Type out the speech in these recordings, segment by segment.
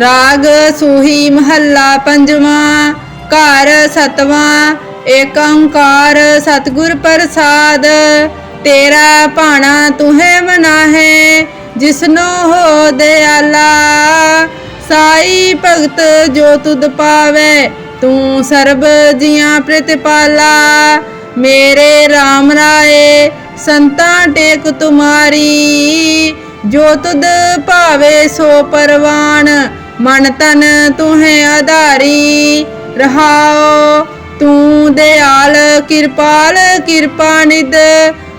ਰਾਗ ਸੂਹੀ ਮਹੱਲਾ ਪੰਜਵਾਂ, ਘਰ ਸਤਵਾਂ, ਏਕ ਓੰਕਾਰ ਸਤਿਗੁਰ ਪ੍ਰਸਾਦ। ਤੇਰਾ ਭਾਣਾ ਤੁਹੇ ਮਨਾ ਹੈ ਜਿਸਨੋ ਹੋ ਦਿਆਲਾ। ਸਾਈ ਭਗਤ ਜੋ ਤੁਧ ਪਾਵੇ, ਤੂੰ ਸਰਬ ਜੀਆਂ ਪ੍ਰਤਿਪਾਲਾ। ਮੇਰੇ RAM ਰਾਏ, ਸੰਤਾਂ ਟੇਕ ਤੁਮਾਰੀ। ਜੋ ਤੁਧ ਭਾਵੇ ਸੋ ਪਰਵਾਨ ਮਨ ਤਨ ਤੁਹੇ ਆਧਾਰੀ, ਰਹਾਓ ਤੂੰ ਦਿਆਲ, ਕਿਰਪਾਲ, ਕਿਰਪਾ ਨਿਦ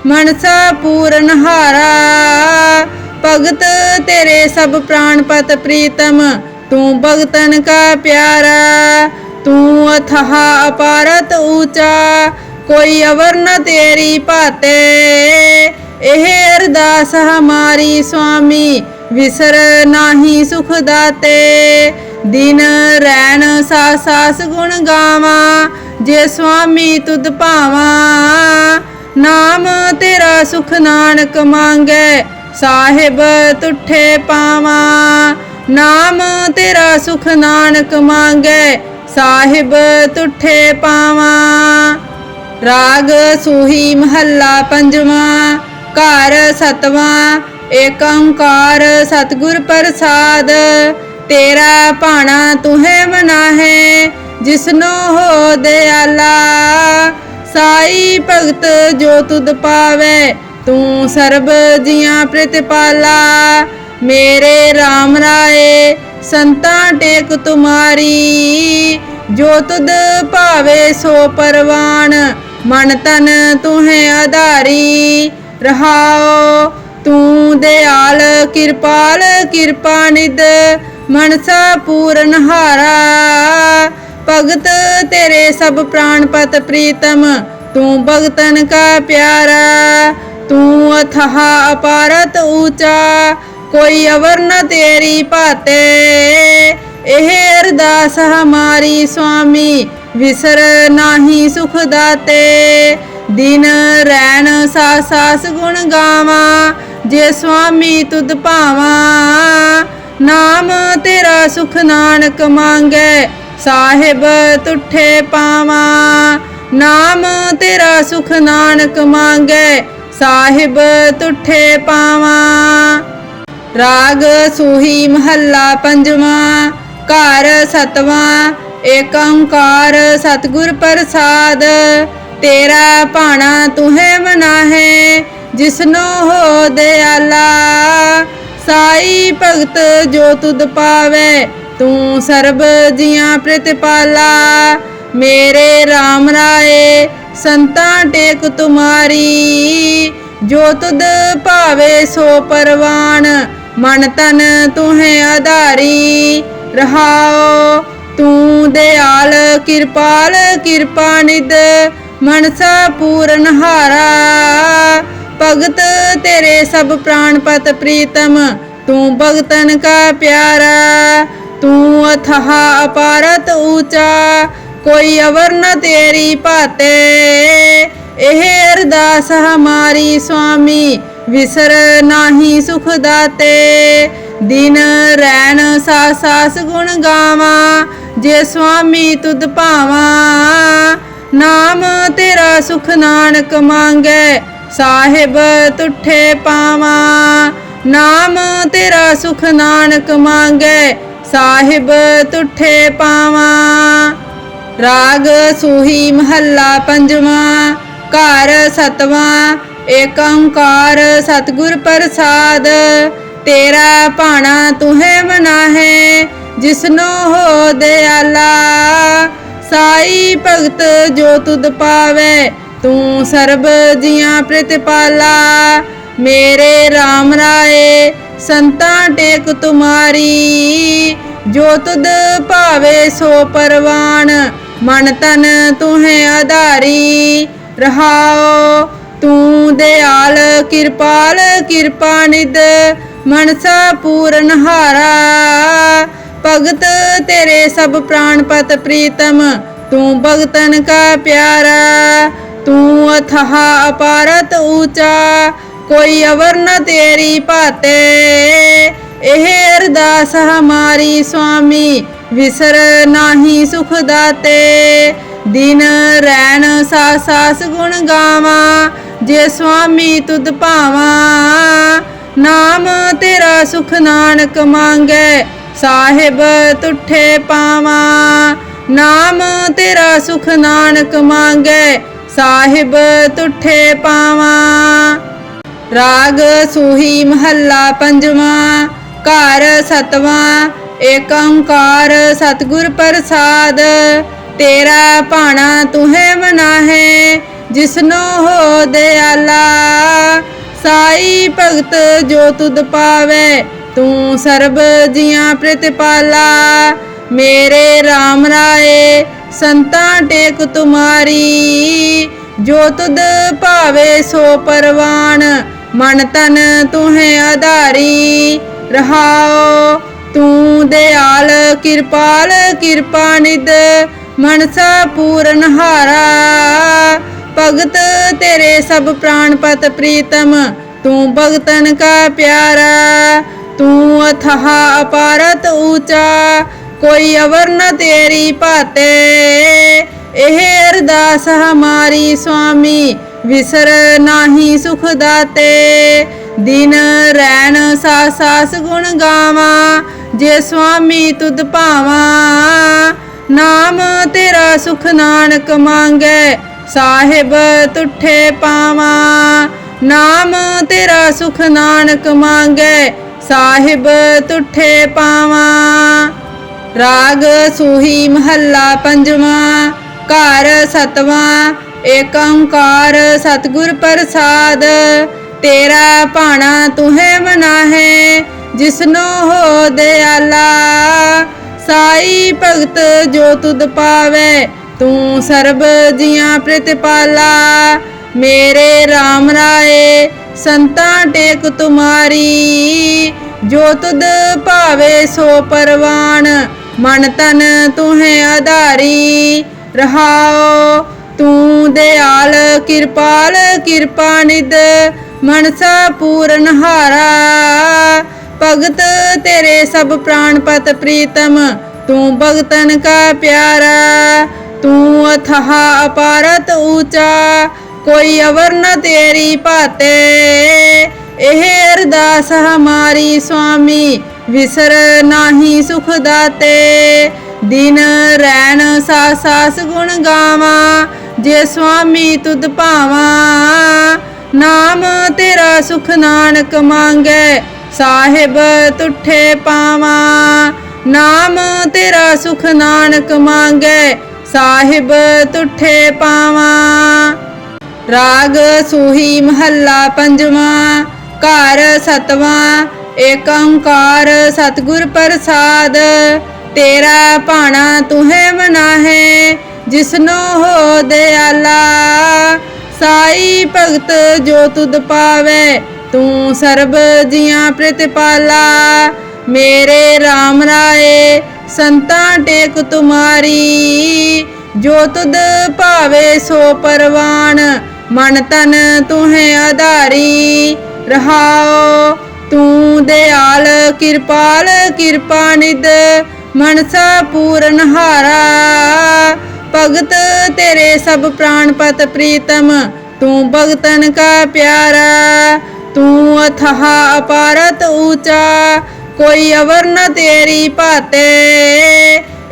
ਮਨਸਾ ਪੂਰਨ ਹਾਰਾ। ਭਗਤ ਤੇਰੇ ਸਭ ਪ੍ਰਾਨ ਪਤ ਪ੍ਰੀਤਮ, ਤੂੰ ਭਗਤਨ ਕਾ ਪਿਆਰਾ। ਤੂੰ ਅਥਾਹ ਅਪਾਰਤ ਊਚਾ, ਕੋਈ ਅਵਰ ਨ ਤੇਰੀ ਭਾਤੇ। ਇਹ ਅਰਦਾਸ ਹਮਾਰੀ ਸੁਆਮੀ ਵਿਸਰ ਨਾਹੀ ਸੁਖ ਦਾਤੇ। ਦਿਨ ਰੈਣ ਸਾ ਸਾਸ ਗੁਣ ਗਾਵਾਂ, ਜੇ ਸੁਆਮੀ ਤੁਧ ਭਾਵਾਂ। ਨਾਮ ਤੇਰਾ ਸੁਖ ਨਾਨਕ ਮੰਗੇ, ਸਾਹਿਬ ਤੁਠੇ ਪਾਵਾਂ। ਨਾਮ ਤੇਰਾ ਸੁਖ ਨਾਨਕ ਮੰਗੇ, ਸਾਹਿਬ ਤੁਠੇ ਪਾਵਾਂ। ਰਾਗ ਸੂਹੀ ਮਹੱਲਾ ਪੰਜਵਾਂ, ਘਰ ਸਤਵਾਂ ਏਕ ਓੰਕਾਰ ਸਤਿਗੁਰ ਪ੍ਰਸਾਦ, ਤੇਰਾ ਭਾਣਾ ਤੁਹੇ ਮਨਾ ਹੈ ਜਿਸਨੋ ਹੋ ਦਿਆਲਾ, ਸਾਈ ਭਗਤ ਜੋ ਤੁਧ ਪਾਵੇ, ਤੂੰ ਸਰਬ ਜੀਆਂ ਪ੍ਰਤਿਪਾਲਾ। ਮੇਰੇ RAM ਰਾਏ, ਸੰਤਾਂ ਟੇਕ ਤੁਮਾਰੀ, ਜੋ ਤੁਧ ਭਾਵੇ ਸੋ ਪਰਵਾਨ, ਮਨ ਤਨ ਤੁਹੇ ਆਧਾਰੀ, ਰਹਾਓ। ਤੂੰ ਦਿਆਲ, ਕਿਰਪਾਲ, ਕਿਰਪਾ ਨਿਦ ਮਨਸਾ ਪੂਰਨ ਹਾਰਾ। ਭਗਤ ਤੇਰੇ ਸਭ ਪ੍ਰਾਨ ਪਤ ਪ੍ਰੀਤਮ, ਤੂੰ ਭਗਤਨ ਕਾ ਪਿਆਰਾ। ਤੂੰ ਅਥਾਹ ਅਪਾਰਤ ਊਚਾ, ਕੋਈ ਅਵਰ ਨ ਤੇਰੀ ਭਾਤੇ। ਇਹ ਅਰਦਾਸ ਹਮਾਰੀ ਸੁਆਮੀ ਵਿਸਰ ਨਾਹੀ ਸੁਖ ਦਾਤੇ। ਦਿਨ ਰੈਣ ਸਾ ਸਾਸ ਗੁਣ ਗਾਵਾਂ ਜੇ ਸੁਆਮੀ ਤੁਧ ਭਾਵਾਂ, ਨਾਮ ਤੇਰਾ ਸੁਖ ਨਾਨਕ ਮੰਗੇ, ਸਾਹਿਬ ਤੁਠੇ ਪਾਵਾਂ, ਨਾਮ ਤੇਰਾ ਸੁਖ ਨਾਨਕ ਮੰਗੇ, ਸਾਹਿਬ ਤੁਠੇ ਪਾਵਾਂ। ਰਾਗ ਸੂਹੀ ਮਹੱਲਾ ਪੰਜਵਾਂ, ਘਰ ਸਤਵਾਂ, ਏਕ ਓੰਕਾਰ ਸਤਿਗੁਰ ਪ੍ਰਸਾਦ, ਤੇਰਾ ਭਾਣਾ ਤੁਹੇ ਮਨਾ ਹੈ ਜਿਸਨੋ ਹੋ ਦਿਆਲਾ, ਸਾਈ ਭਗਤ ਜੋ ਤੁਧ ਪਾਵੇ, ਤੂੰ ਸਰਬ ਜੀਆਂ ਪ੍ਰਤਿਪਾਲਾ ਮੇਰੇ RAM ਰਾਏ, ਸੰਤਾਂ ਟੇਕ ਤੁਮਾਰੀ। ਜੋ ਤੁਧ ਭਾਵੇ ਸੋ ਪਰਵਾਨ, ਮਨ ਤਨ ਤੁਹੇ ਆਧਾਰੀ। ਰਹਾਓ ਤੂੰ ਦਿਆਲ, ਕਿਰਪਾਲ, ਕਿਰਪਾ ਨਿਦ ਮਨਸਾ ਪੂਰਨ ਹਾਰਾ। ਭਗਤ ਤੇਰੇ ਸਭ ਪ੍ਰਾਨ ਪਤ ਪ੍ਰੀਤਮ, ਤੂੰ ਭਗਤਨ ਕਾ ਪਿਆਰਾ, ਤੂੰ ਅਥਾਹ ਅਪਾਰਤ ਊਚਾ, ਕੋਈ ਅਵਰ ਨ ਤੇਰੀ ਭਾਤੇ। ਇਹ ਅਰਦਾਸ ਹਮਾਰੀ ਸੁਆਮੀ ਵਿਸਰ ਨਾਹੀ ਸੁਖ ਦਾਤੇ। ਦਿਨ ਰੈਣ ਸਾ ਸਾਸ ਗੁਣ ਗਾਵਾਂ, ਜੇ ਸੁਆਮੀ ਤੁਧ ਭਾਵਾਂ। ਨਾਮ ਤੇਰਾ ਸੁਖ ਨਾਨਕ ਮੰਗੇ ਸਾਹਿਬ ਤੁਠੇ ਪਾਵਾਂ, ਨਾਮ ਤੇਰਾ ਸੁਖ ਨਾਨਕ ਮੰਗੇ, ਸਾਹਿਬ ਤੁਠੇ ਪਾਵਾਂ। ਰਾਗ ਸੂਹੀ ਮਹੱਲਾ ਪੰਜਵਾਂ, ਘਰ ਸਤਵਾਂ, ਏਕ ਓੰਕਾਰ ਸਤਿਗੁਰ ਪ੍ਰਸਾਦ। ਤੇਰਾ ਭਾਣਾ ਤੁਹੇ ਮਨਾ ਹੈ ਜਿਸਨੋ ਹੋ ਦਿਆਲਾ। ਸਾਈ ਭਗਤ ਜੋ ਤੁਧ ਪਾਵੇ ਤੂੰ ਸਰਬ ਜੀਆਂ ਪ੍ਰਤਿਪਾਲਾ, ਮੇਰੇ RAM ਰਾਏ, ਸੰਤਾਂ ਟੇਕ ਤੁਮਾਰੀ। ਜੋ ਤੁਧ ਭਾਵੇ ਸੋ ਪਰਵਾਨ, ਮਨ ਤਨ ਤੁਹੇ ਆਧਾਰੀ। ਰਹਾਓ ਤੂੰ ਦਿਆਲ, ਕਿਰਪਾਲ, ਕਿਰਪਾ ਨਿਦ ਮਨਸਾ ਪੂਰਨ ਹਾਰਾ। ਭਗਤ ਤੇਰੇ ਸਭ ਪ੍ਰਾਨ ਪਤ ਪ੍ਰੀਤਮ, ਤੂੰ ਭਗਤਨ ਕਾ ਪਿਆਰਾ। ਤੂੰ ਅਥਾਹ ਅਪਾਰਤ ਊਚਾ, ਕੋਈ ਅਵਰ ਨ ਤੇਰੀ ਭਾਤੇ। ਇਹ ਅਰਦਾਸ ਹਮਾਰੀ ਸੁਆਮੀ, ਵਿਸਰ ਨਾਹੀ ਸੁਖ ਦਾਤੇ। ਦਿਨ ਰੈਣ ਸਾ ਸਾਸ ਗੁਣ ਗਾਵਾਂ, ਜੇ ਸੁਆਮੀ ਤੁਧ ਭਾਵਾਂ। ਨਾਮ ਤੇਰਾ ਸੁਖ ਨਾਨਕ ਮੰਗੈ, ਸਾਹਿਬ ਤੁਠੇ ਪਾਵਾਂ। ਨਾਮ ਤੇਰਾ ਸੁਖ ਨਾਨਕ ਮੰਗੈ ਸਾਹਿਬ ਤੁਠੇ ਪਾਵਾਂ। ਰਾਗ ਸੂਹੀ ਮਹੱਲਾ ਪੰਜਵਾਂ। ਘਰ ਸਤਵਾਂ। ਏਕ ਓੰਕਾਰ ਸਤਿਗੁਰ ਪ੍ਰਸਾਦ। ਤੇਰਾ ਭਾਣਾ ਤੁਹੇ ਮਨਾਹੇ, ਜਿਸਨੋ ਹੋ ਦਿਆਲਾ। ਸਾਈ ਭਗਤ ਜੋ ਤੁਧ ਪਾਵੇ, ਤੂੰ ਸਰਬ ਜੀਆਂ ਪ੍ਰਤਿਪਾਲਾ। ਮੇਰੇ RAM ਰਾਏ ਸੰਤਾਂ ਟੇਕ ਤੁਮਾਰੀ, ਜੋ ਤੁਧ ਭਾਵੇ ਸੋ ਪਰਵਾਨ, ਮਨ ਤਨ ਤੁਹੇ ਆਧਾਰੀ। ਰਹਾਓ ਤੂੰ ਦਿਆਲ, ਕਿਰਪਾਲ, ਕਿਰਪਾ ਨਿਦ ਮਨਸਾ ਪੂਰਨ ਹਾਰਾ। ਭਗਤ ਤੇਰੇ ਸਭ ਪ੍ਰਾਨਪਤ ਪ੍ਰੀਤਮ, ਤੂੰ ਭਗਤਨ ਕਾ ਪਿਆਰਾ। ਤੂੰ ਅਥਾਹ ਅਪਾਰਤ ਊਚਾ ਕੋਈ ਅਵਰ ਨ ਤੇਰੀ ਭਾਤੇ। ਇਹ ਅਰਦਾਸ ਹਮਾਰੀ ਸੁਆਮੀ, ਵਿਸਰ ਨਾਹੀ ਸੁਖ ਦਾਤੇ। ਦਿਨ ਰਹਿਣ ਸਾ ਸਾਸ ਗੁਣ ਗਾਵਾਂ, ਜੇ ਸੁਆਮੀ ਤੁਧ ਭਾਵਾਂ। ਨਾਮ ਤੇਰਾ ਸੁਖ ਨਾਨਕ ਮੰਗੈ, ਸਾਹਿਬ ਤੁਠੇ ਪਾਵਾਂ। ਨਾਮ ਤੇਰਾ ਸੁਖ ਨਾਨਕ ਮੰਗੈ, ਸਾਹਿਬ ਤੁਠੇ ਪਾਵਾਂ। ਰਾਗ ਸੂਹੀ ਮਹੱਲਾ ਪੰਜਵਾਂ, ਘਰ ਸਤਵਾਂ, ਏਕ ਓੰਕਾਰ ਸਤਿਗੁਰ ਪ੍ਰਸਾਦ। ਤੇਰਾ ਭਾਣਾ ਤੁਹੇ ਮਨਾਹੇ, ਜਿਸਨੋ ਹੋ ਦਿਆਲਾ। ਸਾਈ ਭਗਤ ਜੋ ਤੁਧ ਪਾਵੇ, ਤੂੰ ਸਰਬ ਜੀਆਂ ਪ੍ਰਤਿਪਾਲਾ। ਮੇਰੇ RAM ਰਾਏ, ਸੰਤਾਂ ਟੇਕ ਤੁਮਾਰੀ। ਜੋ ਤੁਧ ਭਾਵੇ ਸੋ ਪਰਵਾਨ ਮਨ ਤਨ ਤੁਹੇ ਆਧਾਰੀ ਰਹਾਓ ਤੂੰ ਦਿਆਲ, ਕਿਰਪਾਲ, ਕਿਰਪਾ ਨਿਦ ਮਨਸਾ ਪੂਰਨ ਹਾਰਾ। ਭਗਤ ਤੇਰੇ ਸਭ ਪ੍ਰਾਨਪਤ ਪ੍ਰੀਤਮ, ਤੂੰ ਭਗਤਨ ਕਾ ਪਿਆਰਾ। ਤੂੰ ਅਥਾਹ ਅਪਾਰਤ ਊਚਾ, ਕੋਈ ਅਵਰ ਨ ਤੇਰੀ ਭਾਤੇ। ਇਹ ਅਰਦਾਸ ਹਮਾਰੀ ਸੁਆਮੀ ਵਿਸਰ ਨਾਹੀ ਸੁਖ ਦਾਤੇ, ਦਿਨ ਰਹਿਣ ਸਾ ਸਾਸ ਗੁਣ ਗਾਵਾਂ, ਜੇ ਸੁਆਮੀ ਤੁਧ ਭਾਵਾਂ, ਨਾਮ ਤੇਰਾ ਸੁਖ ਨਾਨਕ ਮੰਗੈ, ਸਾਹਿਬ ਤੁਠੇ ਪਾਵਾਂ, ਨਾਮ ਤੇਰਾ ਸੁਖ ਨਾਨਕ ਮੰਗੈ, ਸਾਹਿਬ ਤੁਠੇ ਪਾਵਾਂ। ਰਾਗ ਸੂਹੀ ਮਹੱਲਾ ਪੰਜਵਾਂ, ਘਰ ਸਤਵਾਂ ਏਕ ਓੰਕਾਰ ਸਤਿਗੁਰ ਪ੍ਰਸਾਦ, ਤੇਰਾ ਭਾਣਾ ਤੁਹੇ ਮਨਾਹੇ, ਜਿਸਨੋ ਹੋ ਦਿਆਲਾ। ਸਾਈ ਭਗਤ ਜੋ ਤੁਧ ਪਾਵੇ, ਤੂੰ ਸਰਬ ਜੀਆਂ ਪ੍ਰਤਿਪਾਲਾ। ਮੇਰੇ RAM ਰਾਏ, ਸੰਤਾਂ ਟੇਕ ਤੁਮਾਰੀ। ਜੋ ਤੁਧ ਭਾਵੇ ਸੋ ਪਰਵਾਨ, ਮਨ ਤਨ ਤੁਹੇ ਆਧਾਰੀ। ਰਹਾਓ ਤੂੰ ਦਿਆਲ, ਕਿਰਪਾਲ, ਕਿਰਪਾ ਨਿਦ ਮਨਸਾ ਪੂਰਨ ਹਾਰਾ। ਭਗਤ ਤੇਰੇ ਸਭ ਪ੍ਰਾਨਪਤ ਪ੍ਰੀਤਮ, ਤੂੰ ਭਗਤਨ ਕਾ ਪਿਆਰਾ। ਤੂੰ ਅਥਾਹ ਅਪਾਰਤ ਊਚਾ, ਕੋਈ ਅਵਰ ਨ ਤੇਰੀ ਭਾਤੇ।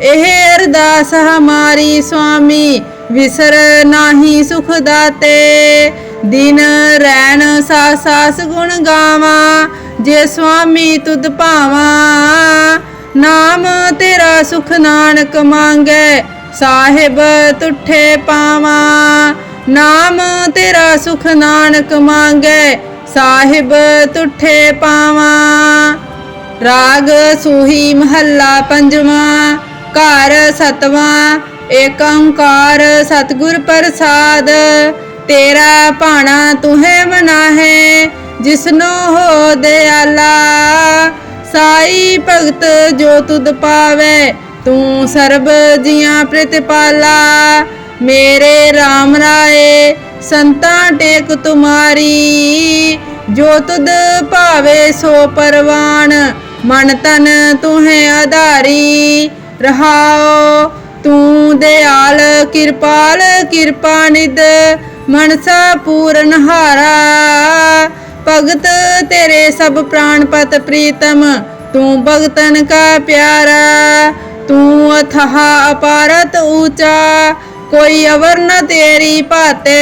ਇਹ ਅਰਦਾਸ ਹਮਾਰੀ ਸੁਆਮੀ, ਵਿਸਰ ਨਾਹੀ ਸੁਖ ਦਾਤੇ। ਦਿਨ ਰੈਣ ਸਾ ਸਾਸ ਗੁਣ ਗਾਵਾਂ ਜੇ ਸੁਆਮੀ ਤੁਧ ਭਾਵਾਂ, ਨਾਮ ਤੇਰਾ ਸੁਖ ਨਾਨਕ ਮੰਗੈ, ਸਾਹਿਬ ਤੁਠੇ ਪਾਵਾਂ, ਨਾਮ ਤੇਰਾ ਸੁਖ ਨਾਨਕ ਮੰਗੈ, ਸਾਹਿਬ ਤੁਠੇ ਪਾਵਾਂ। ਰਾਗ ਸੂਹੀ ਮਹੱਲਾ ਪੰਜਵਾਂ, ਘਰ ਸਤਵਾਂ, ਏਕ ਓੰਕਾਰ ਸਤਿਗੁਰ ਪ੍ਰਸਾਦ, ਤੇਰਾ ਭਾਣਾ ਤੁਹੇ ਮਨਾਹੇ ਜਿਸਨੋ ਹੋ ਦਿਆਲਾ, ਸਾਈ ਭਗਤ ਜੋ ਤੁਧ ਪਾਵੇ, ਤੂੰ ਸਰਬ ਜੀਆਂ ਪ੍ਰਤਿਪਾਲਾ ਮੇਰੇ RAM ਰਾਏ, ਸੰਤਾਂ ਟੇਕ ਤੁਮਾਰੀ, ਜੋ ਤੁਧ ਭਾਵੇ ਸੋ ਪਰਵਾਨ, ਮਨ ਤਨ ਤੂੰ ਹੈ ਆਧਾਰੀ। ਰਹਾਓ ਤੂੰ ਦਿਆਲ, ਕਿਰਪਾਲ, ਕਿਰਪਾ ਨਿਦ ਮਨਸਾ ਪੂਰਨ ਹਾਰਾ। ਭਗਤ ਤੇਰੇ ਸਭ ਪ੍ਰਾਨਪਤ ਪ੍ਰੀਤਮ, ਤੂੰ ਭਗਤਨ ਕਾ ਪਿਆਰਾ, ਤੂੰ ਅਥਾਹ ਅਪਾਰਤ ਊਚਾ, ਕੋਈ ਅਵਰ ਨ ਤੇਰੀ ਭਾਤੇ।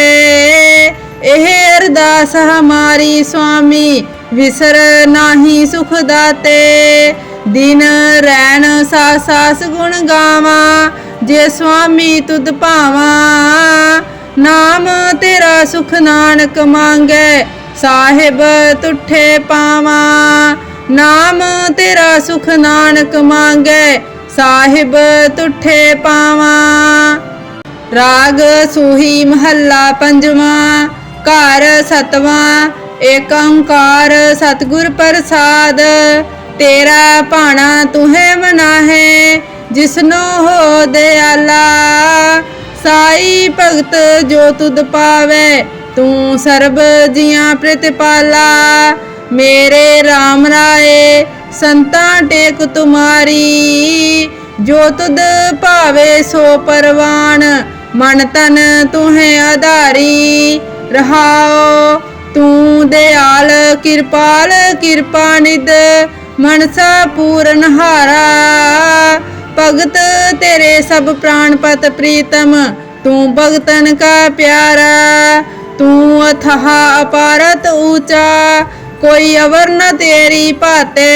ਇਹ ਅਰਦਾਸ ਹਮਾਰੀ ਸੁਆਮੀ ਵਿਸਰ ਨਾਹੀ ਸੁਖ ਦਾਤੇ। ਦਿਨ ਰੈਣ ਸਾਸ ਸਾਸ ਗੁਣ ਗਾਵਾਂ, ਜੇ ਸੁਆਮੀ ਤੁਧ ਭਾਵਾਂ। ਨਾਮ ਤੇਰਾ ਸੁਖ ਨਾਨਕ ਮੰਗੈ ਸਾਹਿਬ ਤੁਠੇ ਪਾਵਾਂ, ਨਾਮ ਤੇਰਾ ਸੁਖ ਨਾਨਕ ਮੰਗੈ, ਸਾਹਿਬ ਤੁਠੇ ਪਾਵਾਂ। ਰਾਗ ਸੂਹੀ ਮਹੱਲਾ ਪੰਜਵਾਂ, ਘਰ ਸਤਵਾਂ, ਏਕ ਓੰਕਾਰ ਸਤਿਗੁਰ ਪ੍ਰਸਾਦ। ਤੇਰਾ ਭਾਣਾ ਤੁਹੇ ਮਨਾ ਹੈ ਜਿਸਨੋ ਹੋ ਦਿਆਲਾ। ਸਾਈ ਭਗਤ ਜੋ ਤੁਧ ਪਾਵੇ ਤੂੰ ਸਰਬ ਜੀਆਂ ਪ੍ਰਤਿਪਾਲਾ, ਮੇਰੇ RAM ਰਾਏ, ਸੰਤਾਂ ਟੇਕ ਤੁਮਾਰੀ। ਜੋ ਤੁਧ ਭਾਵੇ ਸੋ ਪਰਵਾਨ, ਮਨ ਤਨ ਤੂੰ ਹੈ ਆਧਾਰੀ। ਰਹਾਓ ਤੂੰ ਦਿਆਲ, ਕਿਰਪਾਲ, ਕਿਰਪਾ ਨਿਦ ਮਨਸਾ ਪੂਰਨ ਹਾਰਾ। ਭਗਤ ਤੇਰੇ ਸਭ ਪ੍ਰਾਨਪਤ ਪ੍ਰੀਤਮ, ਤੂੰ ਭਗਤਨ ਕਾ ਪਿਆਰਾ। ਤੂੰ ਅਥਾਹ ਅਪਾਰਤ ਊਚਾ, ਕੋਈ ਅਵਰ ਨ ਤੇਰੀ ਭਾਤੇ।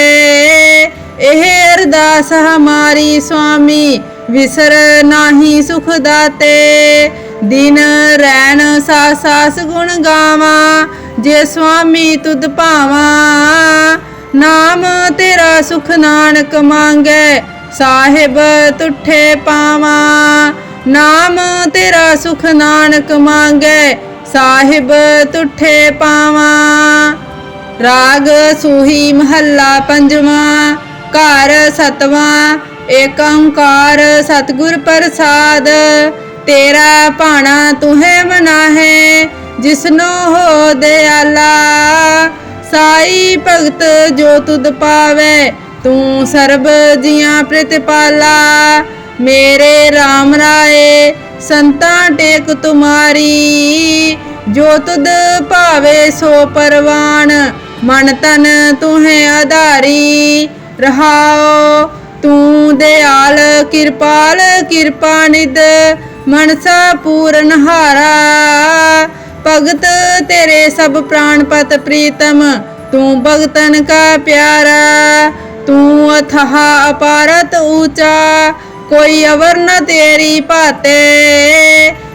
ਇਹ ਅਰਦਾਸ ਹਮਾਰੀ ਸੁਆਮੀ, ਵਿਸਰ ਨਾਹੀ ਸੁਖ ਦਾਤੇ। ਦਿਨ ਰੈਣ ਸਾਸ ਸਾਸ ਗੁਣ ਗਾਵਾਂ, ਜੇ ਸੁਆਮੀ ਤੁਧ ਭਾਵਾਂ। ਨਾਮ ਤੇਰਾ ਸੁਖ ਨਾਨਕ ਮੰਗੈ, ਸਾਹਿਬ ਤੁਠੇ ਪਾਵਾਂ। ਨਾਮ ਤੇਰਾ ਸੁਖ ਨਾਨਕ ਮੰਗੈ ਸਾਹਿਬ ਤੁਠੇ ਪਾਵਾਂ, ਰਾਗ ਸੂਹੀ ਮਹੱਲਾ ਪੰਜਵਾਂ, ਘਰ ਸਤਵਾਂ, ਏਕ ਓੰਕਾਰ ਸਤਿਗੁਰ ਪ੍ਰਸਾਦ, ਤੇਰਾ ਭਾਣਾ ਤੁਹੇ ਮਨਾ ਹੈ ਜਿਸਨੋ ਹੋ ਦਿਆਲਾ। ਸਾਈ ਭਗਤ ਜੋ ਤੁਧ ਪਾਵੇ, ਤੂੰ ਸਰਬ ਜੀਆਂ ਪ੍ਰਤਿਪਾਲਾ। ਮੇਰੇ RAM ਰਾਏ ਸੰਤਾਂ ਟੇਕ ਤੁਮਾਰੀ, ਜੋ ਤੁਧ ਭਾਵੇ ਸੋ ਪਰਵਾਨ, ਮਨ ਤਨ ਤੂੰ ਹੈ ਆਧਾਰੀ। ਰਹਾਓ ਤੂੰ ਦਿਆਲ, ਕਿਰਪਾਲ, ਕਿਰਪਾ ਨਿਦ ਮਨਸਾ ਪੂਰਨ ਹਾਰਾ। ਭਗਤ ਤੇਰੇ ਸਭ ਪ੍ਰਾਨਪਤ ਪ੍ਰੀਤਮ, ਤੂੰ ਭਗਤਨ ਕਾ ਪਿਆਰਾ। ਤੂੰ ਅਥਾਹ ਅਪਾਰਤ ਊਚਾ ਕੋਈ ਅਵਰ ਨ ਤੇਰੀ ਭਾਤੇ।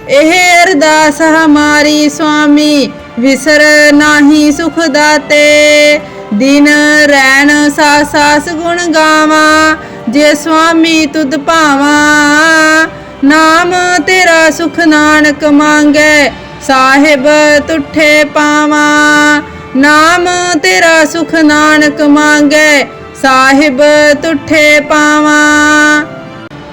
ਇਹ ਅਰਦਾਸ ਹਮਾਰੀ ਸੁਆਮੀ, ਵਿਸਰ ਨਾਹੀ ਸੁਖ ਦਾਤੇ। ਦਿਨ ਰੈਣ ਸਾਸ ਸਾਸ ਗੁਣ ਗਾਵਾਂ, ਜੇ ਸੁਆਮੀ ਤੁਧ ਭਾਵਾਂ। ਨਾਮ ਤੇਰਾ ਸੁਖ ਨਾਨਕ ਮੰਗੈ, ਸਾਹਿਬ ਤੁਠੇ ਪਾਵਾਂ। ਨਾਮ ਤੇਰਾ ਸੁਖ ਨਾਨਕ ਮੰਗੈ, ਸਾਹਿਬ ਤੁਠੇ ਪਾਵਾਂ।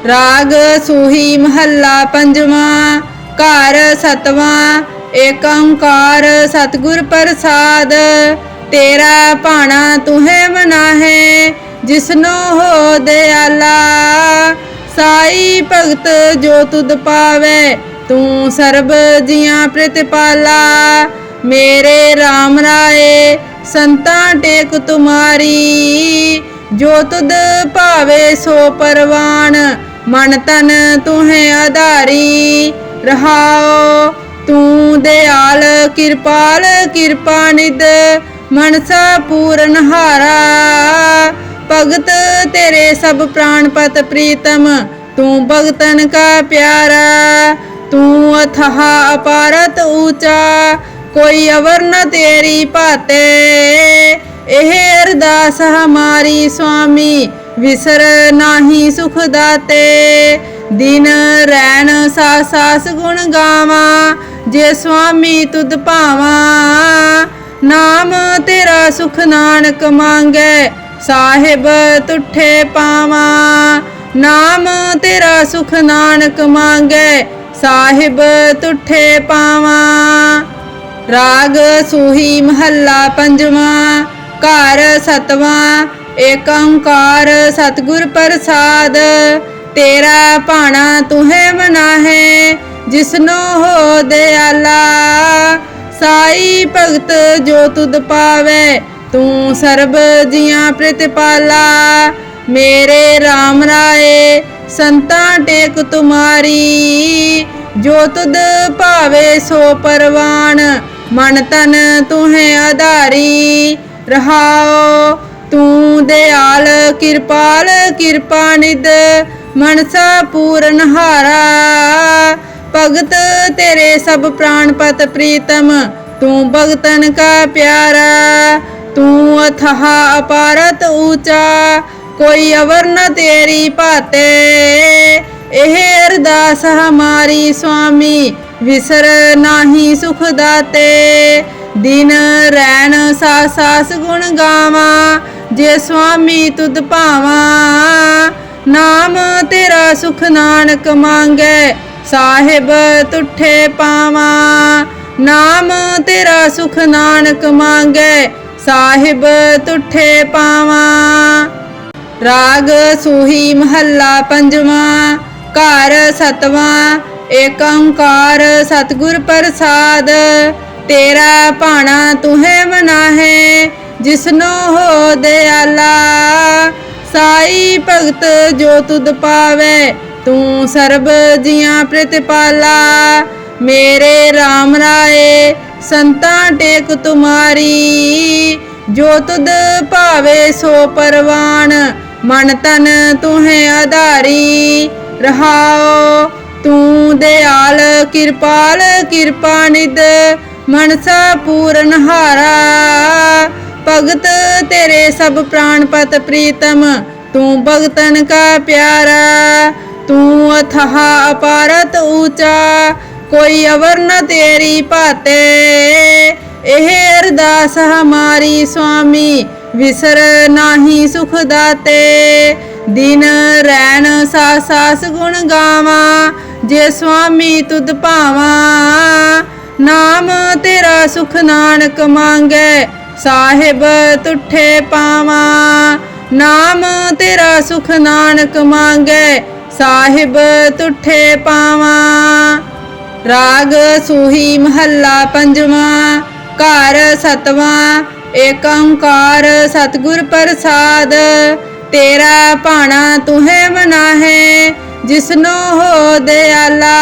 ਰਾਗ ਸੂਹੀ ਮਹੱਲਾ ਪੰਜਵਾਂ, ਘਰ ਸਤਵਾਂ ਏਕ ਓੰਕਾਰ ਸਤਿਗੁਰ ਪ੍ਰਸਾਦ। ਤੇਰਾ ਭਾਣਾ ਤੁਹੇ ਮਨਾ ਹੈ ਜਿਸਨੋ ਹੋ ਦਿਆਲਾ। ਸਾਈ ਭਗਤ ਜੋ ਤੁਧ ਪਾਵੇ, ਤੂੰ ਸਰਬ ਜੀਆਂ ਪ੍ਰਤਿਪਾਲਾ। ਮੇਰੇ RAM ਰਾਏ, ਸੰਤਾਂ ਟੇਕ ਤੁਮਾਰੀ। ਜੋ ਤੁਧ ਭਾਵੇ ਸੋ ਪਰਵਾਨ ਮਨ ਤਨ ਤੂੰ ਹੈ ਆਧਾਰੀ ਰਹਾਓ ਤੂੰ ਦਿਆਲ, ਕਿਰਪਾਲ, ਕਿਰਪਾ ਨਿਦ ਮਨਸਾ ਪੂਰਨ ਹਾਰਾ। ਭਗਤ ਤੇਰੇ ਸਭ ਪ੍ਰਾਨਪਤ ਪ੍ਰੀਤਮ, ਤੂੰ ਭਗਤਨ ਕਾ ਪਿਆਰਾ। ਤੂੰ ਅਥਾਹ ਅਪਾਰਤ ਊਚਾ, ਕੋਈ ਅਵਰ ਨ ਤੇਰੀ ਭਾਤੇ। ਇਹ ਅਰਦਾਸ ਹਮਾਰੀ ਸੁਆਮੀ ਵਿਸਰ ਨਾਹੀ ਸੁਖ ਦਾਤੇ। ਦਿਨ ਰੈਣ ਸਾਸ ਸਾਸ ਗੁਣ ਗਾਵਾਂ, ਜੇ ਸੁਆਮੀ ਤੁਧ ਭਾਵਾਂ। ਨਾਮ ਤੇਰਾ ਸੁਖ ਨਾਨਕ ਮੰਗੈ, ਸਾਹਿਬ ਤੁਠੇ ਪਾਵਾਂ। ਨਾਮ ਤੇਰਾ ਸੁਖ ਨਾਨਕ ਮੰਗੈ, ਸਾਹਿਬ ਤੁਠੇ ਪਾਵਾਂ। ਰਾਗ ਸੂਹੀ ਮਹੱਲਾ ਪੰਜਵਾਂ, ਘਰ ਸਤਵਾਂ ਏਕ ਓੰਕਾਰ ਸਤਿਗੁਰ ਪ੍ਰਸਾਦ, ਤੇਰਾ ਭਾਣਾ ਤੁਹੇ ਮਨਾ ਹੈ ਜਿਸਨੋ ਹੋ ਦਿਆਲਾ, ਸਾਈ ਭਗਤ ਜੋ ਤੁਧ ਪਾਵੇ, ਤੂੰ ਸਰਬ ਜੀਆਂ ਪ੍ਰਤਿਪਾਲਾ। ਮੇਰੇ RAM ਰਾਏ, ਸੰਤਾਂ ਟੇਕ ਤੁਮਾਰੀ, ਜੋ ਤੁਧ ਭਾਵੇ ਸੋ ਪਰਵਾਨ, ਮਨ ਤਨ ਤੁਹੇ ਆਧਾਰੀ। ਰਹਾਓ ਤੂੰ ਦਿਆਲ, ਕਿਰਪਾਲ, ਕਿਰਪਾ ਨਿਦ ਮਨਸਾ ਪੂਰਨ ਹਾਰਾ। ਭਗਤ ਤੇਰੇ ਸਭ ਪ੍ਰਾਨਪਤ ਪ੍ਰੀਤਮ, ਤੂੰ ਭਗਤਨ ਕਾ ਪਿਆਰਾ। ਤੂੰ ਅਥਾਹ ਅਪਾਰਤ ਊਚਾ, ਕੋਈ ਅਵਰ ਨ ਤੇਰੀ ਭਾਤੇ। ਇਹ ਅਰਦਾਸ ਹਮਾਰੀ ਸੁਆਮੀ, ਵਿਸਰ ਨਾਹੀ ਸੁਖ ਦਾਤੇ। ਦਿਨ ਰੈਣ ਸਾ ਸਾਸ ਗੁਣ ਗਾਵਾਂ ਜੇ ਸੁਆਮੀ ਤੁਧ ਭਾਵਾਂ, ਨਾਮ ਤੇਰਾ ਸੁਖ ਨਾਨਕ ਮੰਗੇ, ਸਾਹਿਬ ਤੁਠੇ ਪਾਵਾਂ, ਨਾਮ ਤੇਰਾ ਸੁਖ ਨਾਨਕ ਮੰਗੇ, ਸਾਹਿਬ ਤੁਠੇ ਪਾਵਾਂ। ਰਾਗ ਸੂਹੀ ਮਹੱਲਾ ਪੰਜਵਾਂ, ਘਰ ਸਤਵਾਂ, ਏਕ ਓੰਕਾਰ ਸਤਿਗੁਰ ਪ੍ਰਸਾਦ, ਤੇਰਾ ਭਾਣਾ ਤੁਹੇ ਮਨਾ ਜਿਸਨੋ ਹੋ ਦਿਆਲਾ, ਸਾਈ ਭਗਤ ਜੋ ਤੁਧ ਪਾਵੇ, ਤੂੰ ਸਰਬ ਜੀਆਂ ਪ੍ਰਤਿਪਾਲਾ। ਮੇਰੇ RAM ਰਾਏ, ਸੰਤਾਂ ਟੇਕ ਤੁਮਾਰੀ। ਜੋ ਤੁਧ ਭਾਵੇ ਸੋ ਪਰਵਾਨ, ਮਨ ਤਨ ਤੁਹੇ ਆਧਾਰੀ। ਰਹਾਓ ਤੂੰ ਦਿਆਲ, ਕਿਰਪਾਲ, ਕਿਰਪਾ ਨਿਦ ਮਨਸਾ ਪੂਰਨ ਹਾਰਾ। ਭਗਤ ਤੇਰੇ ਸਭ ਪ੍ਰਾਨਪਤ ਪ੍ਰੀਤਮ, ਤੂੰ ਭਗਤਨ ਕਾ ਪਿਆਰਾ, ਤੂੰ ਅਥਾਹ ਅਪਾਰਤ ਊਚਾ, ਕੋਈ ਅਵਰ ਨ ਤੇਰੀ ਭਾਤੇ। ਇਹ ਅਰਦਾਸ ਹਮਾਰੀ ਸੁਆਮੀ, ਵਿਸਰ ਨਾਹੀ ਸੁਖ ਦਾਤੇ। ਦਿਨ ਰੈਣ ਸਾ ਸਾਸ ਗੁਣ ਗਾਵਾਂ, ਜੇ ਸੁਆਮੀ ਤੁਧ ਭਾਵਾਂ। ਨਾਮ ਤੇਰਾ ਸੁਖ ਨਾਨਕ ਮੰਗੇ ਸਾਹਿਬ ਤੁਠੇ ਪਾਵਾਂ, ਨਾਮ ਤੇਰਾ ਸੁਖ ਨਾਨਕ ਮੰਗੇ, ਸਾਹਿਬ ਤੁਠੇ ਪਾਵਾਂ। ਰਾਗ ਸੂਹੀ ਮਹੱਲਾ ਪੰਜਵਾਂ, ਘਰ ਸਤਵਾਂ, ਏਕ ਓੰਕਾਰ ਸਤਿਗੁਰ ਪ੍ਰਸਾਦ। ਤੇਰਾ ਭਾਣਾ ਤੁਹੇ ਮਨਾ ਹੈ ਜਿਸਨੋ ਹੋ ਦਿਆਲਾ।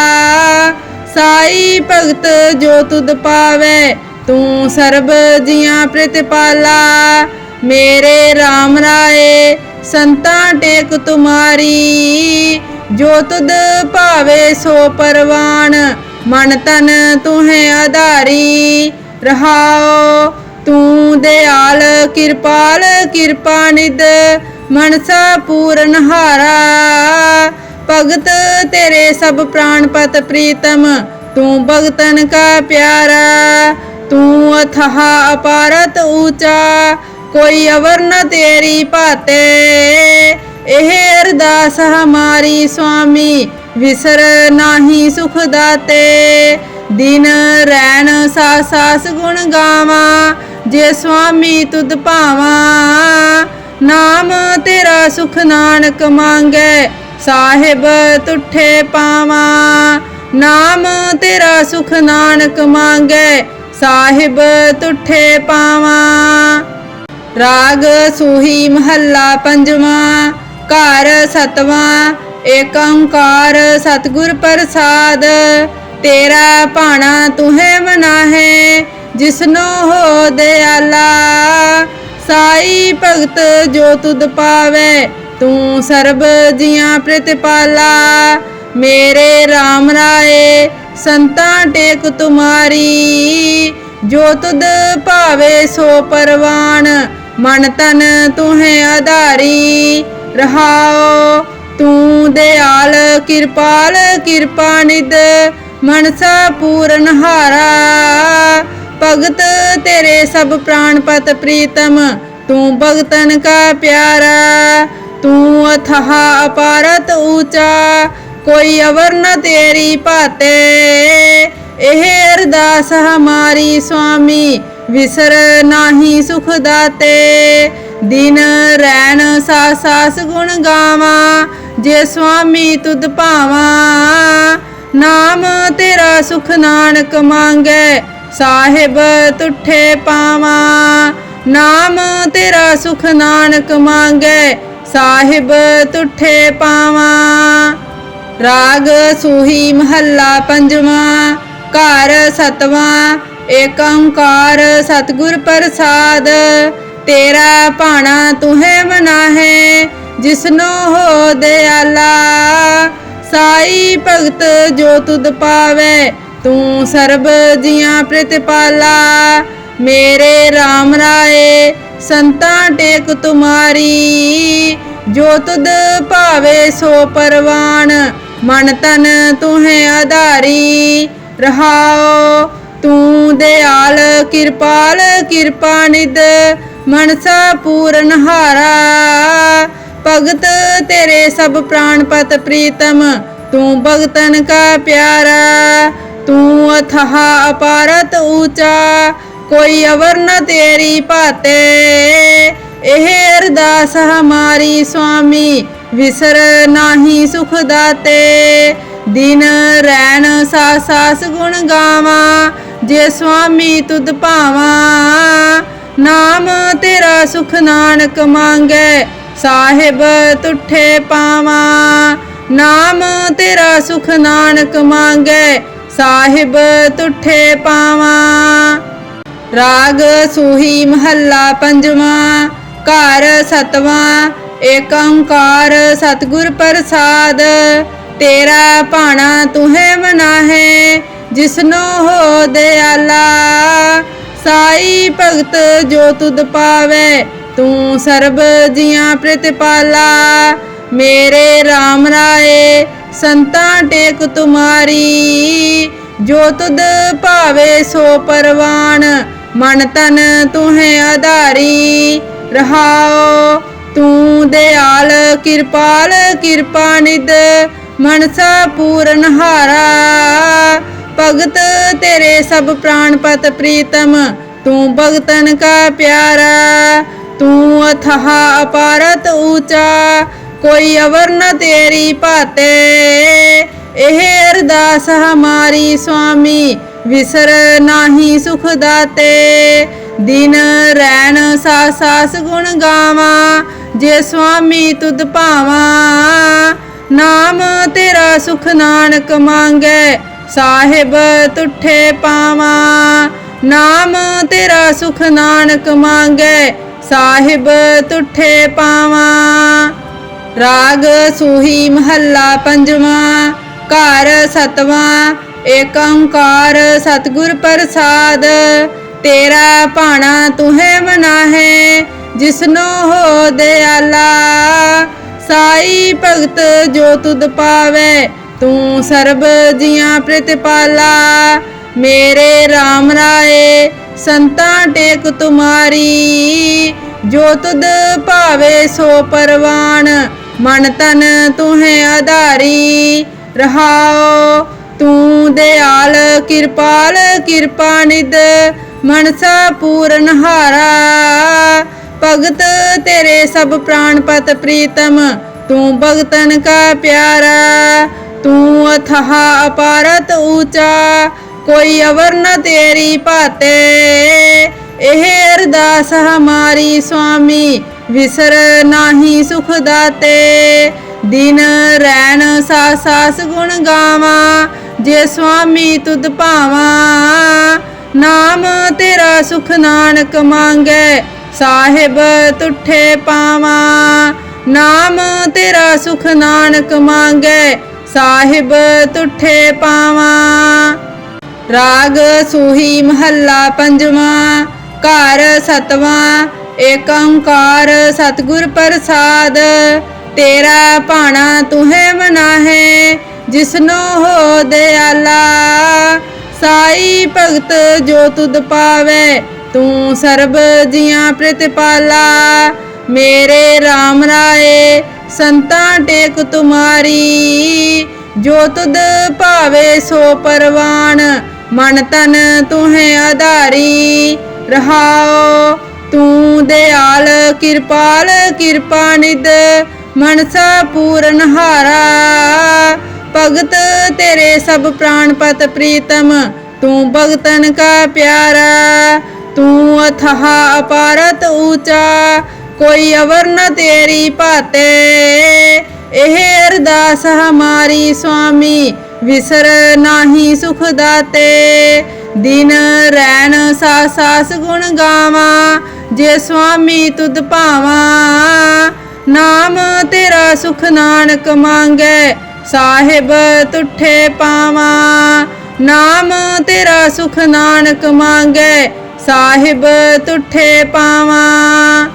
ਸਾਈ ਭਗਤ ਜੋ ਤੁਧ ਪਾਵੇ ਤੂੰ ਸਰਬ ਜੀਆਂ ਪ੍ਰਤਿਪਾਲਾ, ਮੇਰੇ RAM ਰਾਏ, ਸੰਤਾਂ ਟੇਕ ਤੁਮਾਰੀ। ਜੋ ਤੁਧ ਭਾਵੇ ਸੋ ਪਰਵਾਨ, ਮਨ ਤਨ ਤੁਹੇ ਆਧਾਰੀ। ਰਹਾਓ ਤੂੰ ਦਿਆਲ, ਕਿਰਪਾਲ, ਕਿਰਪਾ ਨਿਦ ਮਨਸਾ ਪੂਰਨ ਹਾਰਾ। ਭਗਤ ਤੇਰੇ ਸਭ ਪ੍ਰਾਨਪਤ ਪ੍ਰੀਤਮ, ਤੂੰ ਭਗਤਨ ਕਾ ਪਿਆਰਾ। ਤੂੰ ਅਥਾਹ ਅਪਾਰਤ ਊਚਾ, ਕੋਈ ਅਵਰ ਨ ਤੇਰੀ ਭਾਤੇ। ਇਹ ਅਰਦਾਸ ਹਮਾਰੀ ਸੁਆਮੀ, ਵਿਸਰ ਨਾਹੀ ਸੁਖ ਦਾਤੇ। ਦਿਨ ਰੈਣ ਸਾ ਸਾਸ ਗੁਣ ਗਾਵਾਂ, ਜੇ ਸੁਆਮੀ ਤੁਧ ਭਾਵਾਂ। ਨਾਮ ਤੇਰਾ ਸੁਖ ਨਾਨਕ ਮੰਗੇ, ਸਾਹਿਬ ਤੁਠੇ ਪਾਵਾਂ। ਨਾਮ ਤੇਰਾ ਸੁਖ ਨਾਨਕ ਮੰਗੇ ਸਾਹਿਬ ਤੁਠੇ ਪਾਵਾਂ। ਰਾਗ ਸੂਹੀ ਮਹੱਲਾ ਪੰਜਵਾਂ। ਘਰ ਸਤਵਾਂ। ਏਕ ਓੰਕਾਰ ਸਤਿਗੁਰ ਪ੍ਰਸਾਦ। ਤੇਰਾ ਭਾਣਾ ਤੁਹੇ ਮਨਾ ਹੈ ਜਿਸਨੋ ਹੋ ਦਿਆਲਾ। ਸਾਈ ਭਗਤ ਜੋ ਤੁਧ ਪਾਵੇ, ਤੂੰ ਸਰਬ ਜੀਆਂ ਪ੍ਰਤਿਪਾਲਾ। ਮੇਰੇ RAM ਰਾਏ, ਸੰਤਾਂ ਟੇਕ ਤੁਮਾਰੀ। ਜੋ ਤੁਧ ਭਾਵੇ ਸੋ ਪਰਵਾਨ, ਮਨ ਤਨ ਤੁਹੇ ਆਧਾਰੀ। ਰਹਾਓ ਤੂੰ ਦਿਆਲ, ਕਿਰਪਾਲ, ਕਿਰਪਾ ਨਿਦ ਮਨਸਾ ਪੂਰਨ ਹਾਰਾ। ਭਗਤ ਤੇਰੇ ਸਭ ਪ੍ਰਾਨਪਤ ਪ੍ਰੀਤਮ, ਤੂੰ ਭਗਤਨ ਕਾ ਪਿਆਰਾ। ਤੂੰ ਅਥਾਹ ਅਪਾਰਤ ਊਚਾ ਕੋਈ ਅਵਰ ਨ ਤੇਰੀ ਭਾਤੇ। ਇਹ ਅਰਦਾਸ ਹਮਾਰੀ ਸੁਆਮੀ, ਵਿਸਰ ਨਾਹੀ ਸੁਖ ਦਾਤੇ। ਦਿਨ ਰੈਣ ਸਾ ਸਾਸ ਗੁਣ ਗਾਵਾਂ, ਜੇ ਸੁਆਮੀ ਤੁਧ ਭਾਵਾਂ। ਨਾਮ ਤੇਰਾ ਸੁਖ ਨਾਨਕ ਮੰਗੈ, ਸਾਹਿਬ ਤੁਠੇ ਪਾਵਾਂ। ਨਾਮ ਤੇਰਾ ਸੁਖ ਨਾਨਕ ਮੰਗੈ, ਸਾਹਿਬ ਤੁਠੇ ਪਾਵਾਂ। ਰਾਗ ਸੂਹੀ ਮਹੱਲਾ ਪੰਜਵਾਂ, ਘਰ ਸਤਵਾਂ, ਏਕ ਓੰਕਾਰ ਸਤਿਗੁਰ ਪ੍ਰਸਾਦ। ਤੇਰਾ ਭਾਣਾ ਤੁਹੇ ਮਨਾ ਹੈ ਜਿਸਨੋ ਹੋ ਦਿਆਲਾ। ਸਾਈ ਭਗਤ ਜੋ ਤੁਧ ਪਾਵੇ, ਤੂੰ ਸਰਬ ਜੀਆਂ ਪ੍ਰਤਿਪਾਲਾ। ਮੇਰੇ RAM ਰਾਏ, ਸੰਤਾਂ ਟੇਕ ਤੁਮਾਰੀ। ਜੋ ਤੁਧ ਭਾਵੇ ਸੋ ਪਰਵਾਨ ਮਨ ਤਨ ਤੁਹੇ ਆਧਾਰੀ ਰਹਾਓ ਤੂੰ ਦਿਆਲ, ਕਿਰਪਾਲ, ਕਿਰਪਾ ਨਿਦ ਮਨਸਾ ਪੂਰਨ ਹਾਰਾ। ਭਗਤ ਤੇਰੇ ਸਭ ਪ੍ਰਾਨ ਪਤ ਪ੍ਰੀਤਮ, ਤੂੰ ਭਗਤਨ ਕਾ ਪਿਆਰਾ। ਤੂੰ ਅਥਾਹ ਅਪਾਰਤ ਊਚਾ, ਕੋਈ ਅਵਰ ਨ ਤੇਰੀ ਭਾਤੇ। ਇਹ ਅਰਦਾਸ ਹਮਾਰੀ ਸੁਆਮੀ ਵਿਸਰ ਨਾਹੀ ਸੁਖ ਦਾਤੇ। ਦਿਨ ਰਹਿਣ ਸਾ ਸਾਸ ਗੁਣ ਗਾਵਾਂ, ਜੇ ਸੁਆਮੀ ਤੁਧ ਭਾਵਾਂ। ਨਾਮ ਤੇਰਾ ਸੁਖ ਨਾਨਕ ਮੰਗੈ, ਸਾਹਿਬ ਤੁਠੇ ਪਾਵਾਂ। ਨਾਮ ਤੇਰਾ ਸੁਖ ਨਾਨਕ ਮੰਗੈ, ਸਾਹਿਬ ਤੁਠੇ ਪਾਵਾਂ। ਰਾਗ ਸੂਹੀ ਮਹੱਲਾ ਪੰਜਵਾਂ, ਘਰ ਸਤਵਾਂ ਏਕ ਓੰਕਾਰ ਸਤਿਗੁਰ ਪ੍ਰਸਾਦ, ਤੇਰਾ ਭਾਣਾ ਤੁਹੇ ਮਨਾ ਹੈ ਜਿਸਨੋ ਹੋ ਦਿਆਲਾ। ਸਾਈ ਭਗਤ ਜੋ ਤੁਧ ਪਾਵੇ, ਤੂੰ ਸਰਬ ਜੀਆਂ ਪ੍ਰਤਿਪਾਲਾ। ਮੇਰੇ RAM ਰਾਏ, ਸੰਤਾਂ ਟੇਕ ਤੁਮਾਰੀ। ਜੋ ਤੁਧ ਭਾਵੇ ਸੋ ਪਰਵਾਨ, ਮਨ ਤਨ ਤੁਹੇ ਆਧਾਰੀ। ਰਹਾਓ ਤੂੰ ਦਿਆਲ, ਕਿਰਪਾਲ, ਕਿਰਪਾ ਨਿਦ ਮਨਸਾ ਪੂਰਨ ਹਾਰਾ। ਭਗਤ ਤੇਰੇ ਸਭ ਪ੍ਰਾਨ ਪਤ ਪ੍ਰੀਤਮ, ਤੂੰ ਭਗਤਨ ਕਾ ਪਿਆਰਾ। ਤੂੰ ਅਥਾਹ ਅਪਾਰਤ ਊਚਾ, ਕੋਈ ਅਵਰ ਨ ਤੇਰੀ ਭਾਤੇ। ਇਹ ਅਰਦਾਸ ਹਮਾਰੀ ਸੁਆਮੀ, ਵਿਸਰ ਨਾਹੀ ਸੁਖ ਦਾਤੇ। ਦਿਨ ਰਹਿਣ ਸਾ ਸਾਸ ਗੁਣ ਗਾਵਾਂ ਜੇ ਸੁਆਮੀ ਤੁਧ ਭਾਵਾਂ, ਨਾਮ ਤੇਰਾ ਸੁਖ ਨਾਨਕ ਮੰਗੈ, ਸਾਹਿਬ ਤੁਠੇ ਪਾਵਾਂ, ਨਾਮ ਤੇਰਾ ਸੁਖ ਨਾਨਕ ਮੰਗੈ, ਸਾਹਿਬ ਤੁਠੇ ਪਾਵਾਂ। ਰਾਗ ਸੂਹੀ ਮਹੱਲਾ ਪੰਜਵਾਂ, ਘਰ ਸਤਵਾਂ, ਏਕ ਓੰਕਾਰ ਸਤਿਗੁਰ ਪ੍ਰਸਾਦ, ਤੇਰਾ ਭਾਣਾ ਤੁਹੇ ਮਨਾ ਹੈ ਜਿਸਨੋ ਹੋ ਦਿਆਲਾ ਸਾਈ ਭਗਤ ਜੋ ਤੁਧ ਪਾਵੇ, ਤੂੰ ਸਰਬ ਜੀਆਂ ਪ੍ਰਤਿਪਾਲਾ ਮੇਰੇ RAM ਰਾਏ, ਸੰਤਾਂ ਟੇਕ ਤੁਮਾਰੀ, ਜੋ ਤੁਧ ਭਾਵੇ ਸੋ ਪਰਵਾਨ, ਮਨ ਤਨ ਤੁਹੇ ਆਧਾਰੀ। ਰਹਾਓ ਤੂੰ ਦਿਆਲ, ਕਿਰਪਾਲ, ਕਿਰਪਾ ਨਿਦ ਮਨਸਾ ਪੂਰਨ ਹਾਰਾ। ਭਗਤ ਤੇਰੇ ਸਭ ਪ੍ਰਾਨ ਪਤ ਪ੍ਰੀਤਮ, ਤੂੰ ਭਗਤਨ ਕਾ ਪਿਆਰਾ, ਤੂੰ ਅਥਾਹ ਅਪਾਰਤ ਊਚਾ, ਕੋਈ ਅਵਰ ਨ ਤੇਰੀ ਭਾਤੇ। ਇਹ ਅਰਦਾਸ ਹਮਾਰੀ ਸੁਆਮੀ, ਵਿਸਰ ਨਾਹੀ ਸੁਖ ਦਾਤੇ। ਦਿਨ ਰੈਣ ਸਾ ਸਾਸ ਗੁਣ ਗਾਵਾਂ, ਜੇ ਸੁਆਮੀ ਤੁਧ ਭਾਵਾਂ। ਨਾਮ ਤੇਰਾ ਸੁਖ ਨਾਨਕ ਮੰਗੈ ਸਾਹਿਬ ਤੁਠੇ ਪਾਵਾਂ, ਨਾਮ ਤੇਰਾ ਸੁਖ ਨਾਨਕ ਮੰਗੈ, ਸਾਹਿਬ ਤੁਠੇ ਪਾਵਾਂ। ਰਾਗ ਸੂਹੀ ਮਹੱਲਾ ਪੰਜਵਾਂ, ਘਰ ਸਤਵਾਂ, ਏਕ ਓੰਕਾਰ ਸਤਿਗੁਰ ਪ੍ਰਸਾਦ। ਤੇਰਾ ਭਾਣਾ ਤੁਹੇ ਮਨਾ ਹੈ ਜਿਸਨੋ ਹੋ ਦਿਆਲਾ। ਸਾਈ ਭਗਤ ਜੋ ਤੁਧ ਪਾਵੇ ਤੂੰ ਸਰਬ ਜੀਆਂ ਪ੍ਰਤਿਪਾਲਾ, ਮੇਰੇ RAM ਰਾਏ, ਸੰਤਾਂ ਟੇਕ ਤੁਮਾਰੀ। ਜੋ ਤੁਧ ਭਾਵੇ ਸੋ ਪਰਵਾਨ, ਮਨ ਤਨ ਤੁਹੇ ਆਧਾਰੀ। ਰਹਾਓ ਤੂੰ ਦਿਆਲ, ਕਿਰਪਾਲ, ਕਿਰਪਾ ਨਿਦ ਮਨਸਾ ਪੂਰਨ ਹਾਰਾ। ਭਗਤ ਤੇਰੇ ਸਭ ਪ੍ਰਾਨ ਪਤ ਪ੍ਰੀਤਮ, ਤੂੰ ਭਗਤਨ ਕਾ ਪਿਆਰਾ। ਤੂੰ ਅਥਾਹ ਅਪਾਰਤ ਊਚਾ, ਕੋਈ ਅਵਰ ਨ ਤੇਰੀ ਭਾਤੇ। ਇਹ ਅਰਦਾਸ ਹਮਾਰੀ ਸੁਆਮੀ, ਵਿਸਰ ਨਾਹੀ ਸੁਖ ਦਾਤੇ। ਦਿਨ ਰੈਣ ਸਾ ਸਾਸ ਗੁਣ ਗਾਵਾਂ, ਜੇ ਸੁਆਮੀ ਤੁਧ ਭਾਵਾਂ। ਨਾਮ ਤੇਰਾ ਸੁਖ ਨਾਨਕ ਮੰਗੈ, ਸਾਹਿਬ ਤੁਠੇ ਪਾਵਾਂ। ਨਾਮ ਤੇਰਾ ਸੁਖ ਨਾਨਕ ਮੰਗੈ ਸਾਹਿਬ ਤੁਠੇ ਪਾਵਾਂ।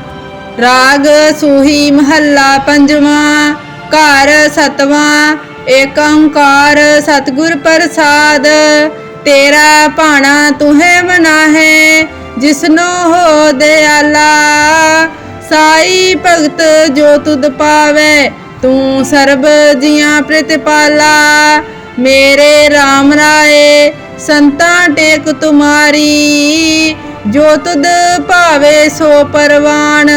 ਰਾਗ ਸੂਹੀ ਮਹੱਲਾ ਪੰਜਵਾਂ। ਘਰ ਸਤਵਾਂ। ਏਕ ਓੰਕਾਰ ਸਤਿਗੁਰ ਪ੍ਰਸਾਦ। ਤੇਰਾ ਭਾਣਾ ਤੁਹੇ ਮਨਾਹੇ, ਜਿਸਨੋ ਹੋ ਦਿਆਲਾ। ਸਾਈ ਭਗਤ ਜੋ ਤੁਧ ਪਾਵੇ, ਤੂੰ ਸਰਬ ਜੀਆਂ ਪ੍ਰਤਿਪਾਲਾ। ਮੇਰੇ RAM ਰਾਏ ਸੰਤਾਂ ਟੇਕ ਤੁਮਾਰੀ, ਜੋ ਤੁਧ ਭਾਵੇ ਸੋ ਪਰਵਾਨ,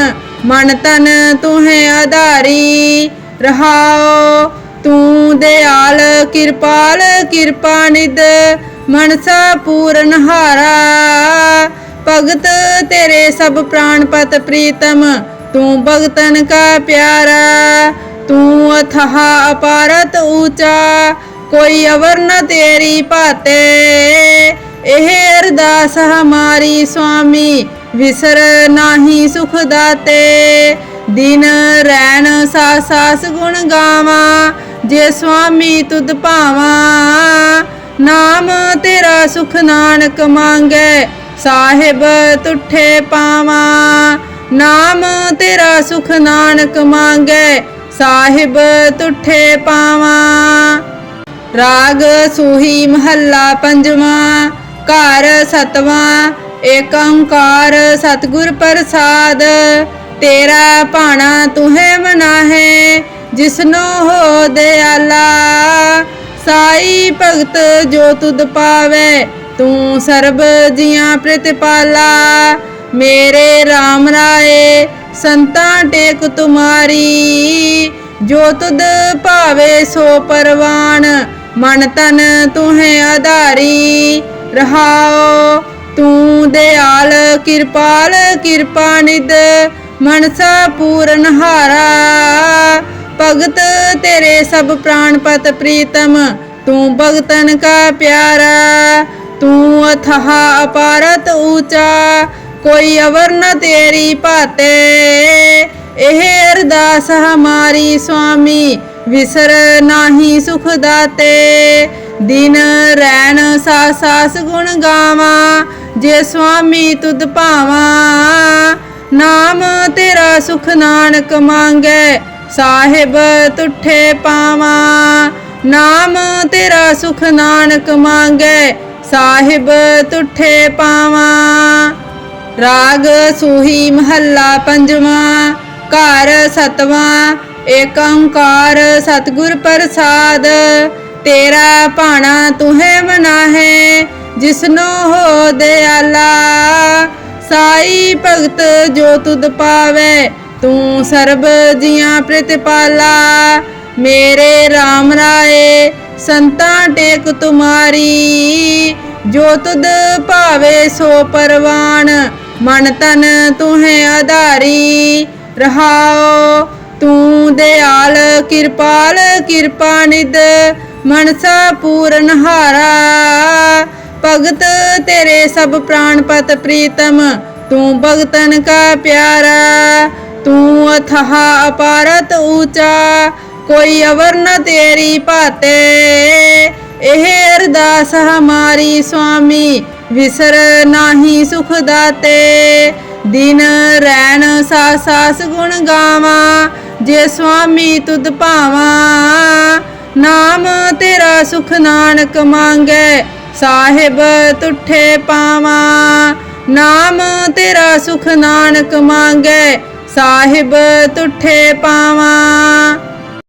ਮਨ ਤਨ ਤੁਹੇ ਆਧਾਰੀ। ਰਹਾਓ ਤੂੰ ਦਿਆਲ, ਕਿਰਪਾਲ, ਕਿਰਪਾ ਨਿਦ ਮਨਸਾ ਪੂਰਨ ਹਾਰਾ। ਭਗਤ ਤੇਰੇ ਸਭ ਪ੍ਰਾਨ ਪਤ ਪ੍ਰੀਤਮ, ਤੂੰ ਭਗਤਨ ਕਾ ਪਿਆਰਾ। ਤੂੰ ਅਥਾਹ ਅਪਾਰਤ ਊਚਾ ਕੋਈ ਅਵਰ ਨ ਤੇਰੀ ਭਾਤੇ। ਇਹ ਅਰਦਾਸ ਹਮਾਰੀ ਸੁਆਮੀ, ਵਿਸਰ ਨਾਹੀ ਸੁਖ ਦਾਤੇ। ਦਿਨ ਰੈਣ ਸਾ ਸਾਸ ਗੁਣ ਗਾਵਾਂ, ਜੇ ਸੁਆਮੀ ਤੁਧ ਭਾਵਾਂ। ਨਾਮ ਤੇਰਾ ਸੁਖ ਨਾਨਕ ਮੰਗੈ, ਸਾਹਿਬ ਤੁਠੇ ਪਾਵਾਂ। ਨਾਮ ਤੇਰਾ ਸੁਖ ਨਾਨਕ ਮੰਗੈ, ਸਾਹਿਬ ਤੁਠੇ ਪਾਵਾਂ। ਰਾਗ ਸੂਹੀ ਮਹੱਲਾ ਪੰਜਵਾਂ, ਘਰ ਸਤਵਾਂ ਏਕ ਓੰਕਾਰ ਸਤਿਗੁਰ ਪ੍ਰਸਾਦ। ਤੇਰਾ ਭਾਣਾ ਤੁਹੇ ਮਨਾਹੇ, ਜਿਸਨੋ ਹੋ ਦਿਆਲਾ। ਸਾਈ ਭਗਤ ਜੋ ਤੁਧ ਪਾਵੇ, ਤੂੰ ਸਰਬ ਜੀਆਂ ਪ੍ਰਤਿਪਾਲਾ। ਮੇਰੇ RAM ਰਾਏ, ਸੰਤਾਂ ਟੇਕ ਤੁਮਾਰੀ। ਜੋ ਤੁਧ ਭਾਵੇ ਸੋ ਪਰਵਾਨ ਮਨ ਤਨ ਤੁਹੇ ਆਧਾਰੀ ਰਹਾਓ ਤੂੰ ਦਿਆਲ, ਕਿਰਪਾਲ, ਕਿਰਪਾ ਨਿਦ ਮਨਸਾ ਪੂਰਨ ਹਾਰਾ। ਭਗਤ ਤੇਰੇ ਸਭ ਪ੍ਰਾਨ ਪਤ ਪ੍ਰੀਤਮ, ਤੂੰ ਭਗਤਨ ਕਾ ਪਿਆਰਾ। ਤੂੰ ਅਥਾਹ ਅਪਾਰਤ ਊਚਾ, ਕੋਈ ਅਵਰ ਨ ਤੇਰੀ ਭਾਤੇ। ਇਹ ਅਰਦਾਸ ਹਮਾਰੀ ਸੁਆਮੀ ਵਿਸਰ ਨਾਹੀ ਸੁਖ ਦਾਤੇ। ਦਿਨ ਰੈਣ ਸਾ ਸਾਸ ਗੁਣ ਗਾਵਾਂ, ਜੇ ਸੁਆਮੀ ਤੁਧ ਭਾਵਾਂ। ਨਾਮ ਤੇਰਾ ਸੁਖ ਨਾਨਕ ਮੰਗੈ, ਸਾਹਿਬ ਤੁਠੇ ਪਾਵਾਂ। ਨਾਮ ਤੇਰਾ ਸੁਖ ਨਾਨਕ ਮੰਗੈ, ਸਾਹਿਬ ਤੁਠੇ ਪਾਵਾਂ। ਰਾਗ ਸੂਹੀ ਮਹੱਲਾ ਪੰਜਵਾਂ, ਘਰ ਸਤਵਾਂ ਏਕ ਓੰਕਾਰ ਸਤਿਗੁਰ ਪ੍ਰਸਾਦ, ਤੇਰਾ ਭਾਣਾ ਤੁਹੇ ਮਨਾਹੇ, ਜਿਸਨੋ ਹੋ ਦਿਆਲਾ। ਸਾਈ ਭਗਤ ਜੋ ਤੁਧ ਪਾਵੇ, ਤੂੰ ਸਰਬ ਜੀਆਂ ਪ੍ਰਤਿਪਾਲਾ। ਮੇਰੇ RAM ਰਾਏ, ਸੰਤਾਂ ਟੇਕ ਤੁਮਾਰੀ। ਜੋ ਤੁਧ ਭਾਵੇ ਸੋ ਪਰਵਾਨ, ਮਨ ਤਨ ਤੁਹੇ ਆਧਾਰੀ। ਰਹਾਓ ਤੂੰ ਦਿਆਲ, ਕਿਰਪਾਲ, ਕਿਰਪਾ ਨਿਦ ਮਨਸਾ ਪੂਰਨ ਹਾਰਾ। ਭਗਤ ਤੇਰੇ ਸਭ ਪ੍ਰਾਨ ਪਤ ਪ੍ਰੀਤਮ, ਤੂੰ ਭਗਤਨ ਕਾ ਪਿਆਰਾ। ਤੂੰ ਅਥਾਹ ਅਪਾਰਤ ਊਚਾ, ਕੋਈ ਅਵਰ ਨ ਤੇਰੀ ਭਾਤੇ। ਇਹ ਅਰਦਾਸ ਹਮਾਰੀ ਸੁਆਮੀ, ਵਿਸਰ ਨਾਹੀ ਸੁਖ ਦਾਤੇ। ਦਿਨ ਰਹਿਣ ਸਾ ਸਾਸ ਗੁਣ ਗਾਵਾਂ ਜੇ ਸੁਆਮੀ ਤੁਧ ਭਾਵਾਂ, ਨਾਮ ਤੇਰਾ ਸੁਖ ਨਾਨਕ ਮੰਗੈ, ਸਾਹਿਬ ਤੁਠੇ ਪਾਵਾਂ। ਨਾਮ ਤੇਰਾ ਸੁਖ ਨਾਨਕ ਮੰਗੈ, ਸਾਹਿਬ ਤੁਠੇ ਪਾਵਾਂ।